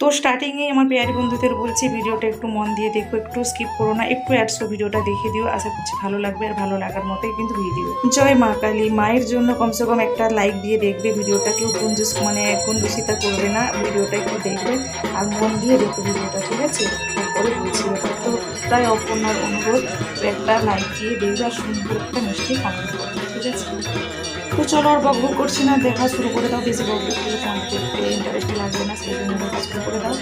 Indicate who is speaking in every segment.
Speaker 1: তো স্টার্টিংয়ে আমার পেয়ারি বন্ধুদের বলছি, ভিডিওটা একটু মন দিয়ে দেখো, একটু স্কিপ করো না, একটু অ্যাডসো ভিডিওটা দেখে দিও। আশা করছি ভালো লাগবে আর ভালো লাগার মতোই কিন্তু ভিডিও জয় মা কালী। মায়ের জন্য কমসে কম একটা লাইক দিয়ে দেখবে ভিডিওটা। কেউ কঞ্জুস মানে কঞ্জুসিতা করবে না। ভিডিওটা একটু দেখবে আর মন দিয়ে দেখবে ভিডিওটা, ঠিক আছে? তারপরে বলছি তো তাই অপর্ণার অনুরোধ। একটা লাইক দিয়ে দেখবে আর সুন্দর একটা মিষ্টি কমেন্ট করবে ঠিক আছে? তো চলো আর বকবক করছি না, দেখা শুরু করে দাও, বেশি বকবক করলে ফোন করতে ইন্টারেস্ট লাগবে না, সেই জন্য দেখা শুরু করে দাও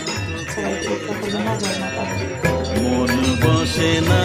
Speaker 1: সবাইকে রক্ষা করবে না জয় মাতা।
Speaker 2: মন বসে না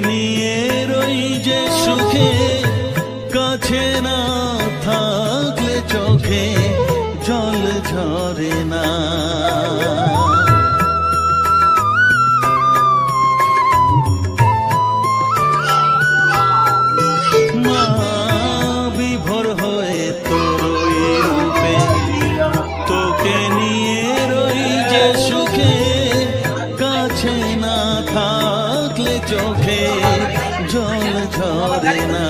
Speaker 2: নিয়ে রই যে সুখে কাছে না থাকলে চোখে জল ঝরে না। ঝরে না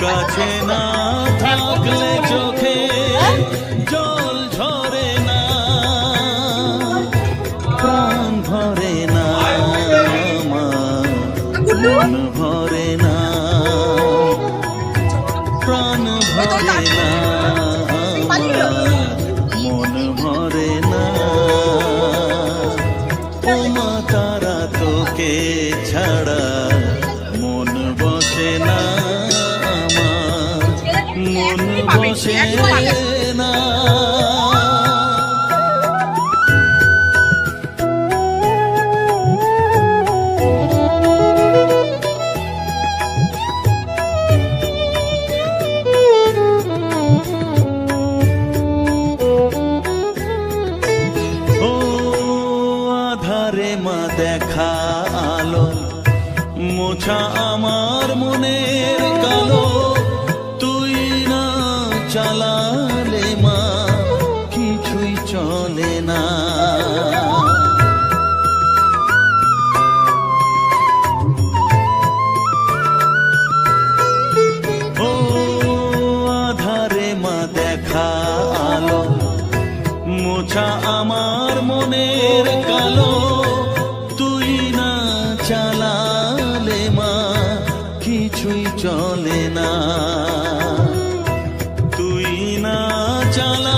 Speaker 2: কাছে না থাকলে চোখে জল ঝরে না। প্রাণ ভরে না মন ভরে না। প্রাণ ভরে না। না। দেখা আলো মোছা আমার মনের কালো তুই না চালালে মা কিছুই চলে না। তুই না চালালে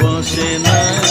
Speaker 2: বসে না।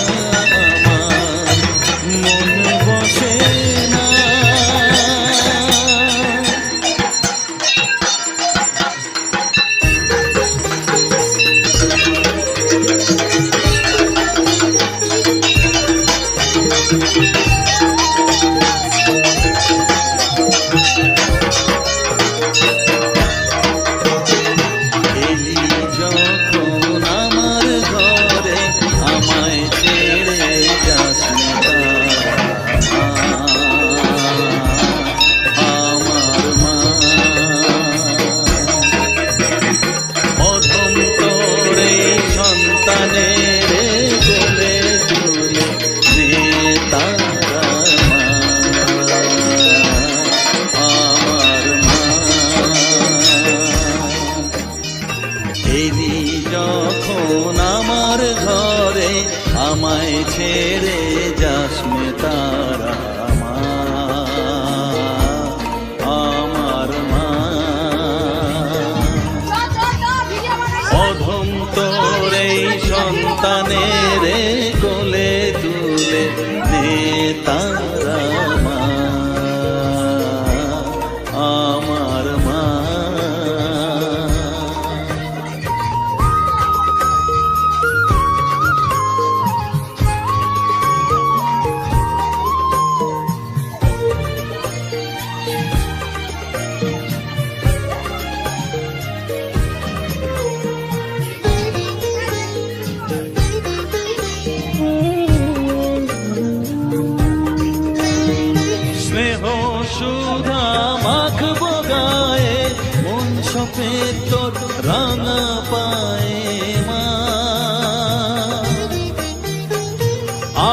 Speaker 2: সুধা মাখব গায়ে মন সপে তোর রাঙা পায়ে মা।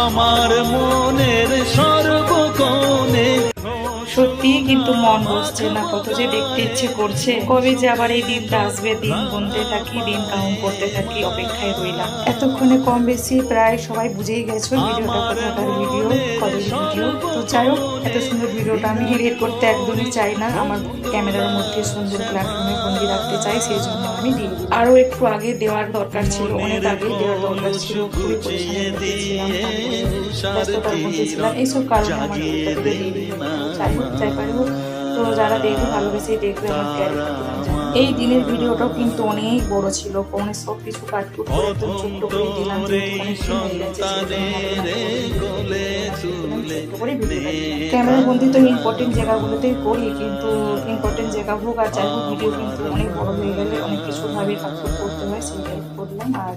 Speaker 2: আমার মনের
Speaker 1: সত্যি কিন্তু মন বসছে না, কত যে দেখতে ইচ্ছে করছে। কবে যে আবার এই দিনটা আসবে, দিন গুনতে থাকি, দিন কাউন্ট করতে থাকি, অপেক্ষায় রইলাম। এতক্ষণে কম বেশি প্রায় সবাই বুঝেই গেছো ভিডিওটা কোথাকার ভিডিও, কবে ভিডিও। তো যাই হোক, এত সুন্দর ভিডিওটা আমি এডিট করতে একদমই চাই না। আমার ক্যামেরার মধ্যে সুন্দর প্ল্যাটফর্মে বন্দি রাখতে চাই, সেই জন্য আমি দিই। আরও একটু আগে দেওয়ার দরকার ছিল, অনেক আগে দেওয়ার দরকার ছিল, খুবই ছিলাম এইসব কারণে আমার যাই হোক যাই পারি হোক। তো যারা দেখবে ভালোবেসে দেখবে আমার এই দিনের ভিডিওটাও কিন্তু অনেক বড় ছিল। ফোনে সব কিছু কাটকুট করে একদম ছোট্ট করে দিলাম ক্যামেরা বন্দি তো ইম্পর্টেন্ট জায়গাগুলোতেই করি কিন্তু ইম্পর্টেন্ট জায়গা হোক আর যাই হোক ভিডিও কিন্তু অনেক বড় হয়ে গেলে অনেক কিছুভাবে কাটকুট করতে হয় সেটাই করলাম। আর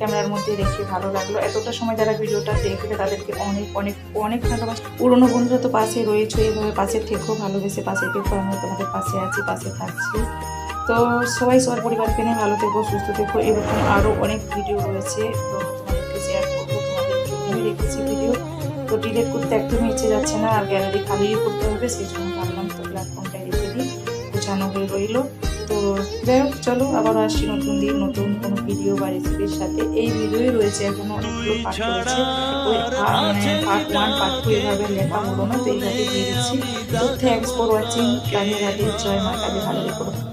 Speaker 1: ক্যামেরার মধ্যে রেখে ভালো লাগল। এতটা সময় যারা ভিডিওটা দেখবে, তাদেরকে অনেক অনেক অনেক ভালোবাসা পুরোনো বন্ধুরা তো পাশে রয়েছে, এইভাবে পাশে থেকেও ভালোবেসে পাশে থেকেও আমি তোমাদের পাশে আছি, পাশে থাকছি। তো সবাই, সবার পরিবারকে নিয়ে ভালো থেকো, সুস্থ থেকো। এরকম আরও অনেক ভিডিও রয়েছে, তো তোমাদেরকে শেয়ার করব, তোমাদের রেখেছি ভিডিও তো ডিলেট করতে একদমই ইচ্ছে যাচ্ছে না, আর গ্যালারি খালি করতে হবে, সেই জন্য ভাবলাম তো প্ল্যাটফর্মটা রেখে দিই গোছানো হয়ে রইল। তো যাই হোক চলো আবার আসছি নতুন দিন নতুন কোনো ভিডিও বা রেসিপির সাথে। এই ভিডিওই রয়েছে এখনও অনেকগুলো পার্ট রয়েছে ওই পার্ট ওয়ান পার্ট টু এভাবে লেখা হলো না তো এইভাবে দিয়ে দিচ্ছি। তো thanks for watching Radhe Radhe জয় মা কালী ভালো রেখো